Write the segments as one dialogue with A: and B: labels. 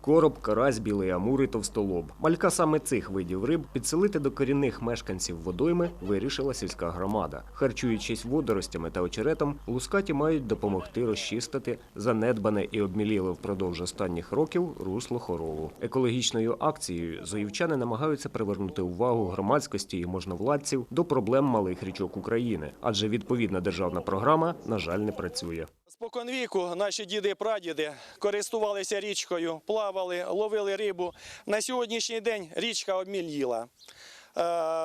A: короб, карась, білий амур і товстолоб. Малька саме цих видів риб підселити до корінних мешканців водойми вирішила сільська громада. Харчуючись водоростями та очеретом, лускаті мають допомогти розчистити занедбане і обміліле впродовж останніх років русло хоролу. Екологічною акцією зоївчани намагаються привернути увагу громадськості і можновладців до проблем малих річок України, адже відповідна державна програма, на жаль, не працює.
B: Споконвіку наші діди і прадіди користувалися річкою, плавали, ловили рибу. На сьогоднішній день річка обміліла, е,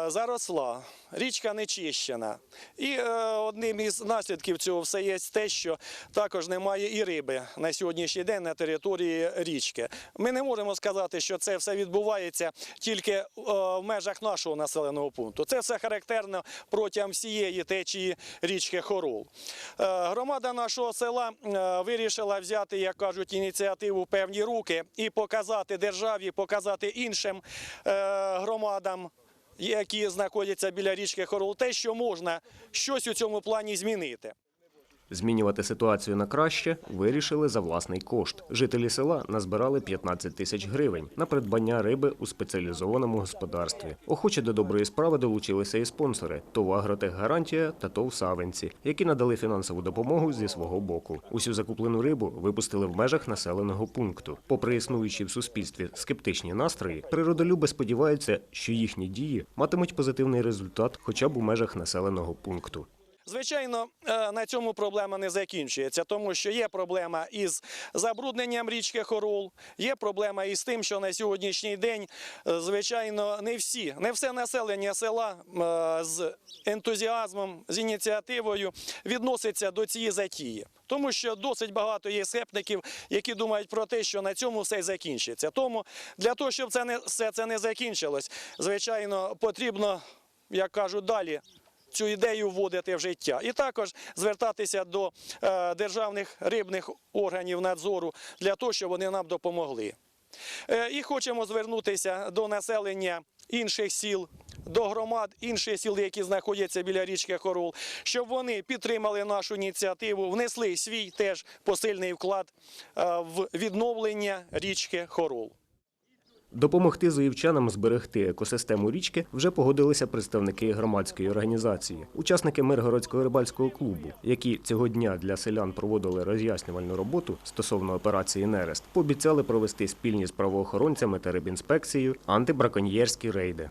B: заросла, річка нечищена. І е, одним із наслідків цього все є те, що також немає і риби на сьогоднішній день на території річки. Ми не можемо сказати, що це все відбувається тільки е, в межах нашого населеного пункту. Це все характерно протягом всієї течії річки Хорол. Е, Громада нашого села е, вирішила взяти, як кажуть, ініціативу в певні руки і показати державі, показати іншим е, громадам. Які знаходяться біля річки Хорол, те, що можна щось у цьому плані змінити.
A: Змінювати ситуацію на краще вирішили за власний кошт. Жителі села назбирали 15 тисяч гривень на придбання риби у спеціалізованому господарстві. Охоче до доброї справи долучилися і спонсори ТОВ «Агротех Гарантія та ТОВ Савинці, які надали фінансову допомогу зі свого боку. Усю закуплену рибу випустили в межах населеного пункту. Попри існуючі в суспільстві скептичні настрої, природолюби сподіваються, що їхні дії матимуть позитивний результат хоча б у межах населеного пункту.
B: Звичайно, е, на цьому проблема не закінчується, тому що є проблема із забрудненням річки Хорол, є проблема із тим, що на сьогоднішній день, е, звичайно, не всі, не все населення села е, з ентузіазмом, з ініціативою відноситься до цієї затії. Тому що досить багато є скептиків, які думають про те, що на цьому все закінчиться. Тому для того, щоб це не все це не закінчилось, звичайно, потрібно, як кажуть, далі цю ідею вводити в життя. І також звертатися до е, державних рибних органів надзору для того, щоб вони нам допомогли. Е, і хочемо звернутися до населення інших сіл. До громад інших сіл, які знаходяться біля річки Хорол, щоб вони підтримали нашу ініціативу, внесли свій теж посильний вклад е, в відновлення річки Хорол.
A: Допомогти заївчанам зберегти екосистему річки вже погодилися представники громадської організації, учасники Миргородського рибальського клубу, які цього дня для селян проводили роз'яснювальну роботу стосовно операції Нерест, пообіцяли провести спільні з правоохоронцями та рибінспекцією антибраконьєрські рейди.